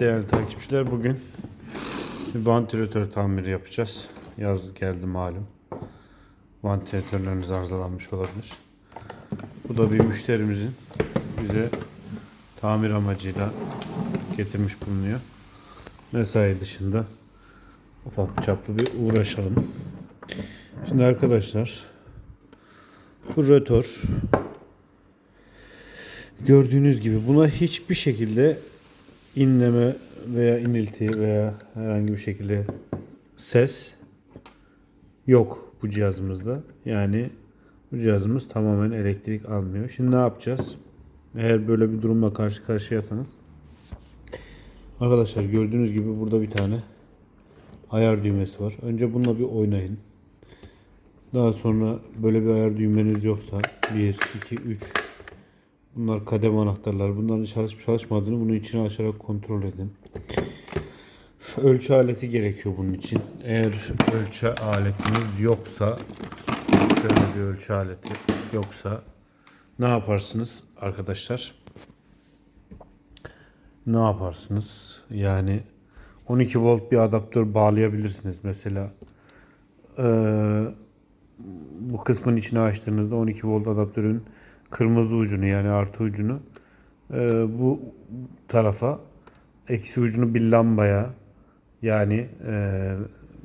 Değerli takipçiler bugün bir vantilatör tamiri yapacağız. Yaz geldi malum. Vantilatörlerimiz arızalanmış olabilir. Bu da bir müşterimizin bize tamir amacıyla getirmiş bulunuyor. Mesai dışında ufak çaplı bir uğraşalım. Şimdi arkadaşlar bu rötor gördüğünüz gibi buna hiçbir şekilde inleme veya inilti veya herhangi bir şekilde ses yok bu cihazımızda. Yani bu cihazımız tamamen elektrik almıyor. Şimdi ne yapacağız? Eğer böyle bir durumla karşı karşıyasanız Arkadaşlar gördüğünüz gibi burada bir tane ayar düğmesi var. Önce bununla bir oynayın. Daha sonra böyle bir ayar düğmeniz yoksa 1, 2, 3 Bunlar kadem anahtarlar. Bunların çalışıp çalışmadığını bunun içine açarak kontrol edin. Ölçü aleti gerekiyor bunun için. Eğer ölçü aletiniz yoksa şöyle bir ölçü aleti yoksa ne yaparsınız arkadaşlar? Ne yaparsınız? Yani 12 volt bir adaptör bağlayabilirsiniz mesela. Ee, bu kısmın içine açtığınızda 12 volt adaptörün kırmızı ucunu yani artı ucunu e, bu tarafa eksi ucunu bir lambaya yani e,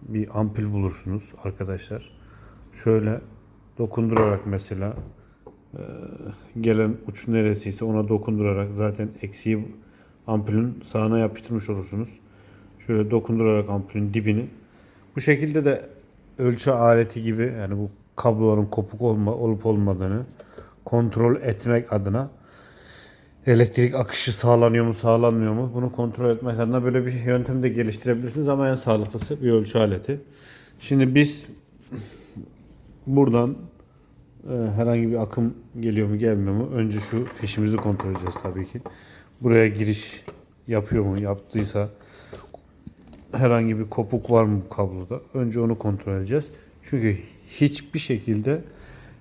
bir ampul bulursunuz arkadaşlar. Şöyle dokundurarak mesela e, gelen uç neresiyse ona dokundurarak zaten eksiği ampulün sağına yapıştırmış olursunuz. Şöyle dokundurarak ampulün dibini. Bu şekilde de ölçü aleti gibi yani bu kabloların kopuk olma, olup olmadığını kontrol etmek adına elektrik akışı sağlanıyor mu sağlanmıyor mu bunu kontrol etmek adına böyle bir yöntem de geliştirebilirsiniz ama en sağlıklısı bir ölçü aleti. Şimdi biz buradan e, herhangi bir akım geliyor mu gelmiyor mu önce şu fişimizi kontrol edeceğiz tabii ki. Buraya giriş yapıyor mu yaptıysa herhangi bir kopuk var mı bu kabloda önce onu kontrol edeceğiz. Çünkü hiçbir şekilde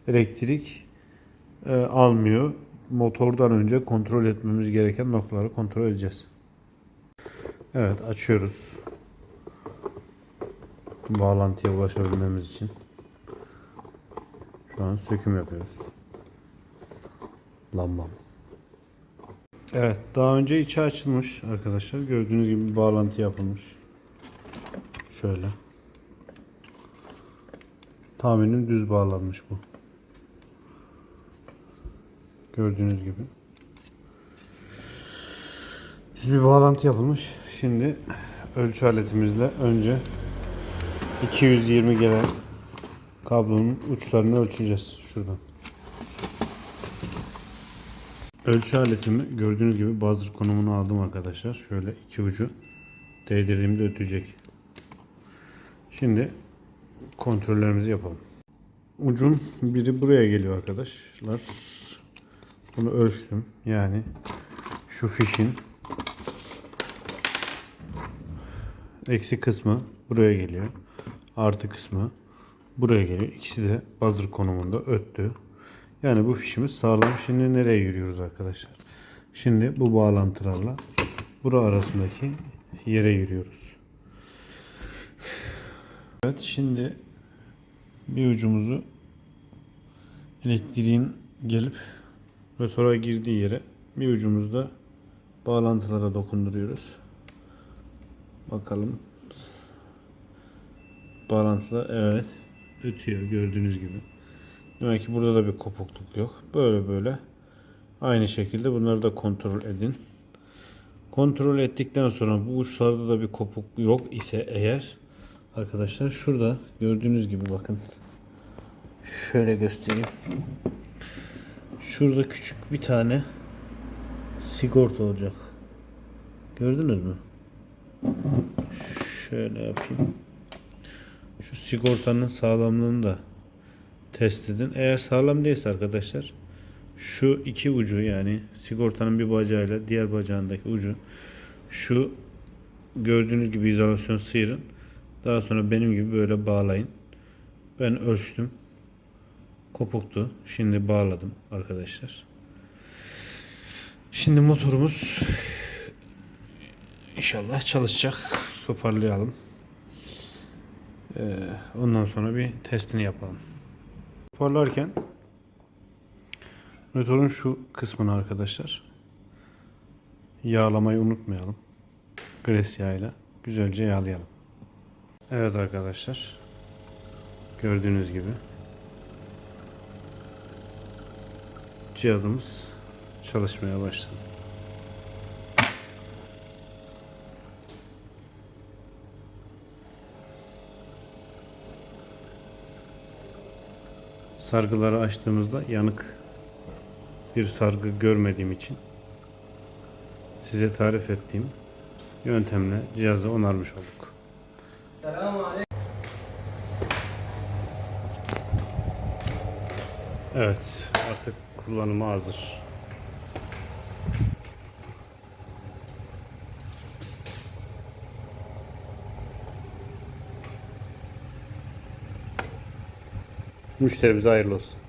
elektrik e, almıyor. Motordan önce kontrol etmemiz gereken noktaları kontrol edeceğiz. Evet açıyoruz. Bağlantıya ulaşabilmemiz için. Şu an söküm yapıyoruz. Lambam. Evet daha önce içi açılmış arkadaşlar. Gördüğünüz gibi bağlantı yapılmış. Şöyle. Tahminim düz bağlanmış bu. Gördüğünüz gibi. Düz bir bağlantı yapılmış. Şimdi ölçü aletimizle önce 220 gelen kablonun uçlarını ölçeceğiz şuradan. Ölçü aletimi gördüğünüz gibi buzzer konumunu aldım arkadaşlar. Şöyle iki ucu değdirdiğimde ötecek. Şimdi kontrollerimizi yapalım. Ucun biri buraya geliyor arkadaşlar. Bunu ölçtüm. Yani şu fişin eksi kısmı buraya geliyor. Artı kısmı buraya geliyor. İkisi de buzzer konumunda öttü. Yani bu fişimiz sağlam. Şimdi nereye yürüyoruz arkadaşlar? Şimdi bu bağlantılarla bura arasındaki yere yürüyoruz. Evet şimdi bir ucumuzu elektriğin gelip rotora girdiği yere bir ucumuzda bağlantılara dokunduruyoruz. Bakalım. Bağlantılar evet ötüyor gördüğünüz gibi. Demek ki burada da bir kopukluk yok. Böyle böyle aynı şekilde bunları da kontrol edin. Kontrol ettikten sonra bu uçlarda da bir kopuk yok ise eğer arkadaşlar şurada gördüğünüz gibi bakın şöyle göstereyim. Şurada küçük bir tane sigorta olacak. Gördünüz mü? Şöyle yapayım. Şu sigortanın sağlamlığını da test edin. Eğer sağlam değilse arkadaşlar şu iki ucu yani sigortanın bir bacağıyla diğer bacağındaki ucu şu gördüğünüz gibi izolasyon sıyırın. Daha sonra benim gibi böyle bağlayın. Ben ölçtüm kopuktu. Şimdi bağladım arkadaşlar. Şimdi motorumuz İnşallah çalışacak. Toparlayalım. Ee, ondan sonra bir testini yapalım. Toparlarken motorun şu kısmını arkadaşlar yağlamayı unutmayalım. Gres yağıyla güzelce yağlayalım. Evet arkadaşlar. Gördüğünüz gibi cihazımız çalışmaya başladı. Sargıları açtığımızda yanık bir sargı görmediğim için size tarif ettiğim yöntemle cihazı onarmış olduk. Evet, artık kullanıma hazır. Müşterimize hayırlı olsun.